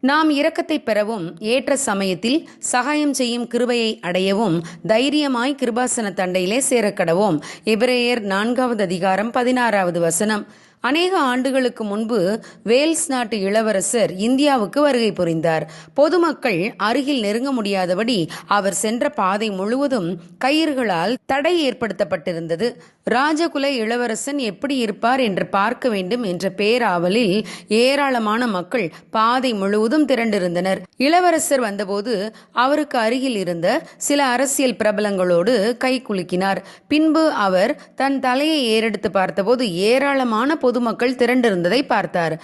நாம் இரக்கத்தை பெறவும் ஏற்ற சமயத்தில் சகாயம் செய்யும் கிருபையை அடையவும் தைரியமாய் கிருபாசன தண்டையிலே சேரக்கடவோம். எபிரேயர் நான்காவது அதிகாரம் பதினாறாவது வசனம். அநேக ஆண்டுகளுக்கு முன்பு வேல்ஸ் நாட்டு இளவரசர் இந்தியாவுக்கு வருகை புரிந்தார். பொதுமக்கள் அருகில் நெருங்க முடியாதபடி அவர் சென்ற பாதை முழுவதும் கயிறுகளால் தடை ஏற்படுத்தப்பட்டிருந்தது. ராஜகுல இளவரசன் எப்படி இருப்பார் என்று பார்க்க வேண்டும் என்ற பேராவலில் ஏராளமான மக்கள் பாதை முழுவதும் திரண்டிருந்தனர். இளவரசர் வந்தபோது அவருக்கு அருகில் இருந்த சில அரசியல் பிரபலங்களோடு கை குலுக்கினார். பின்பு அவர் தன் தலையை ஏறெடுத்து பார்த்தபோது ஏராளமான பொதுமக்கள் திரண்டிருந்ததை பார்த்தார்.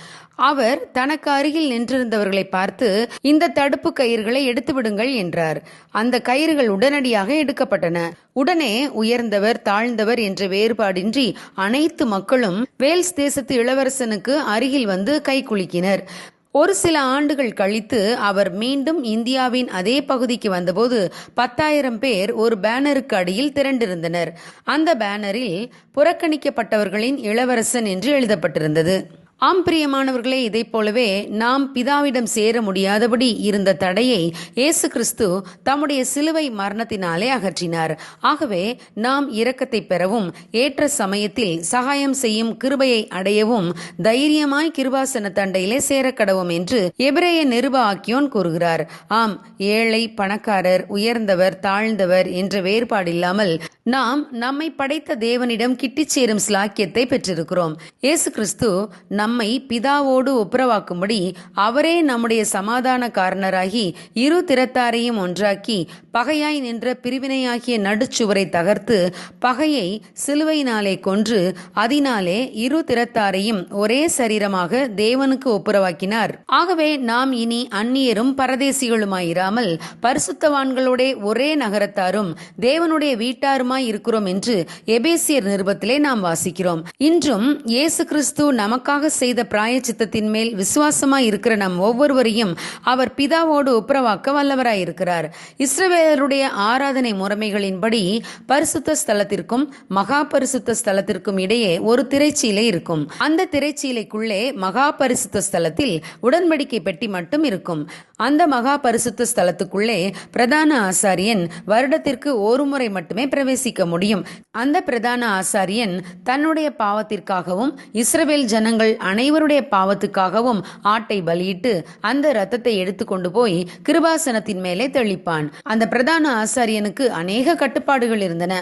அவர் தனக்கு அருகில் நின்றிருந்தவர்களை பார்த்து இந்த தடுப்பு கயிறுகளை எடுத்து விடுங்கள் என்றார். அந்த கயிறுகள் உடனடியாக எடுக்கப்பட்டன. உடனே உயர்ந்தவர் தாழ்ந்தவர் என்ற வேறுபாடின்றி அனைத்து மக்களும் வேல்ஸ் தேசத்து இளவரசனுக்கு அருகில் வந்து கை குலுக்கினர். ஒரு சில ஆண்டுகள் கழித்து அவர் மீண்டும் இந்தியாவின் அதே பகுதிக்கு வந்தபோது பத்தாயிரம் பேர் ஒரு பேனருக்கு அடியில் திரண்டிருந்தனர். அந்த பேனரில் புறக்கணிக்கப்பட்டவர்களின் இளவரசன் என்று எழுதப்பட்டிருந்தது. ஆம் பிரியமானவர்களே இதைப் போலவே நாம் பிதாவிடம் சேர முடியாதபடி இருந்த தடையை இயேசு கிறிஸ்து தம்முடைய சிலுவை மரணத்தினாலே அகற்றினார். ஆகவே நாம் இரக்கத்தை பெறவும் ஏற்ற சமயத்தில் சகாயம் செய்யும் கிருபையை அடையவும் தைரியமாய் கிருபாசன தண்டையிலே சேரக்கடவும் என்று எபிரேய நிருப ஆக்கியோன் கூறுகிறார். ஆம் ஏழை பணக்காரர் உயர்ந்தவர் தாழ்ந்தவர் என்ற வேறுபாடில்லாமல் நாம் நம்மை படைத்த தேவனிடம் கிட்டிச் சேரும் ஸ்லாக்கியத்தை பெற்றிருக்கிறோம். இயேசு கிறிஸ்து நம் நம்மை பிதாவோடு ஒப்புரவாக்கும்படி அவரே நம்முடைய சமாதான காரணராகி இரு திறத்தாரையும் ஒன்றாக்கி பகையாய் நின்ற பிரிவினையாகிய நடுச்சுவரை தகர்த்து பகையை சிலுவையினாலே கொன்று அதனாலே இரு திறத்தாரையும் ஒரே சரீரமாக தேவனுக்கு ஒப்புரவாக்கினார். ஆகவே நாம் இனி அந்நியரும் பரதேசிகளுமாயிராமல் பரிசுத்தவான்களோட ஒரே நகரத்தாரும் தேவனுடைய வீட்டாருமாய் இருக்கிறோம் என்று எபேசியர் நிருபத்திலே நாம் வாசிக்கிறோம். இன்றும் இயேசு கிறிஸ்து நமக்காக செய்த பிராயச்சித்தத்தின் மேல் விசுவாசமாய் இருக்கிற நம் ஒவ்வொருவரையும் அவர் பிதாவோடு ஒப்புரவாக்க வல்லவராயிருக்கிறார் இஸ்ரவேலருடைய ஆராதனை முறைமைகளின்படி பரிசுத்த ஸ்தலத்திற்கும் மகா பரிசுத்த ஸ்தலத்திற்கும் இடையே ஒரு திரைச்சீலை இருக்கும். அந்த திரைச்சீலைக்குள்ளே மகா பரிசுத்த ஸ்தலத்தில் உடன்படிக்கை பெட்டி மட்டும் இருக்கும். அந்த மகா பரிசுத்த ஸ்தலத்துக்குள்ளே பிரதான ஆசாரியன் வருடத்திற்கு ஒரு முறை மட்டுமே பிரவேசிக்க முடியும். அந்த பிரதான ஆசாரியன் தன்னுடைய பாவத்திற்காகவும் இஸ்ரவேல் ஜனங்கள் அனைவருடைய பாவத்துக்காகவும் ஆட்டை பலியிட்டு அந்த இரத்தத்தை எடுத்துக்கொண்டு போய் கிருபாசனத்தின் மேலே தெளிப்பான். அந்த பிரதான ஆசாரியனுக்கு அநேக கட்டுப்பாடுகள் இருந்தன.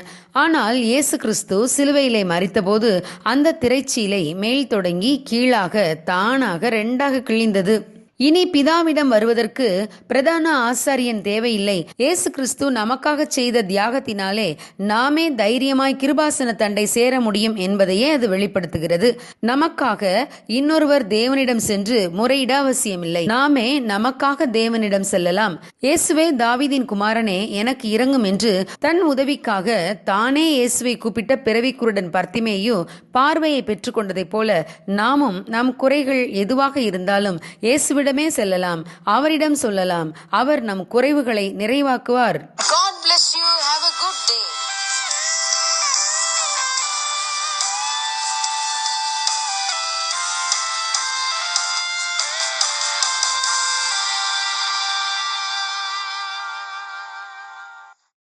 ஆனால் இயேசு கிறிஸ்து சிலுவையிலே மறித்தபோது அந்த திரைச்சீலை மேல் தொடங்கி கீழாக தானாக ரெண்டாக கிழிந்தது. இனி பிதாவிடம் வருவதற்கு பிரதான ஆசாரியன் தேவையில்லை. இயேசு கிறிஸ்து நமக்காக செய்த தியாகத்தினாலே நாமே தைரியமாய் கிருபாசன தண்டை சேர முடியும் என்பதையே அது வெளிப்படுத்துகிறது. நமக்காக இன்னொருவர் தேவனிடம் சென்று முறையிட அவசியமில்லை. நாமே நமக்காக தேவனிடம் செல்லலாம். இயேசுவே தாவிதின் குமாரனே எனக்கு இறங்கும் என்று தன் உதவிக்காக தானே இயேசுவை கூப்பிட்ட பிறவி குருடன் பர்த்திமேயு பார்வையை பெற்றுக்கொண்டதைப் போல நாமும் நம் குறைகள் எதுவாக இருந்தாலும் அவரிடமே செல்லலாம் அவரிடம் சொல்லலாம் அவர் நம் குறைவுகளை நிறைவாக்குவார் God bless you. Have a good day.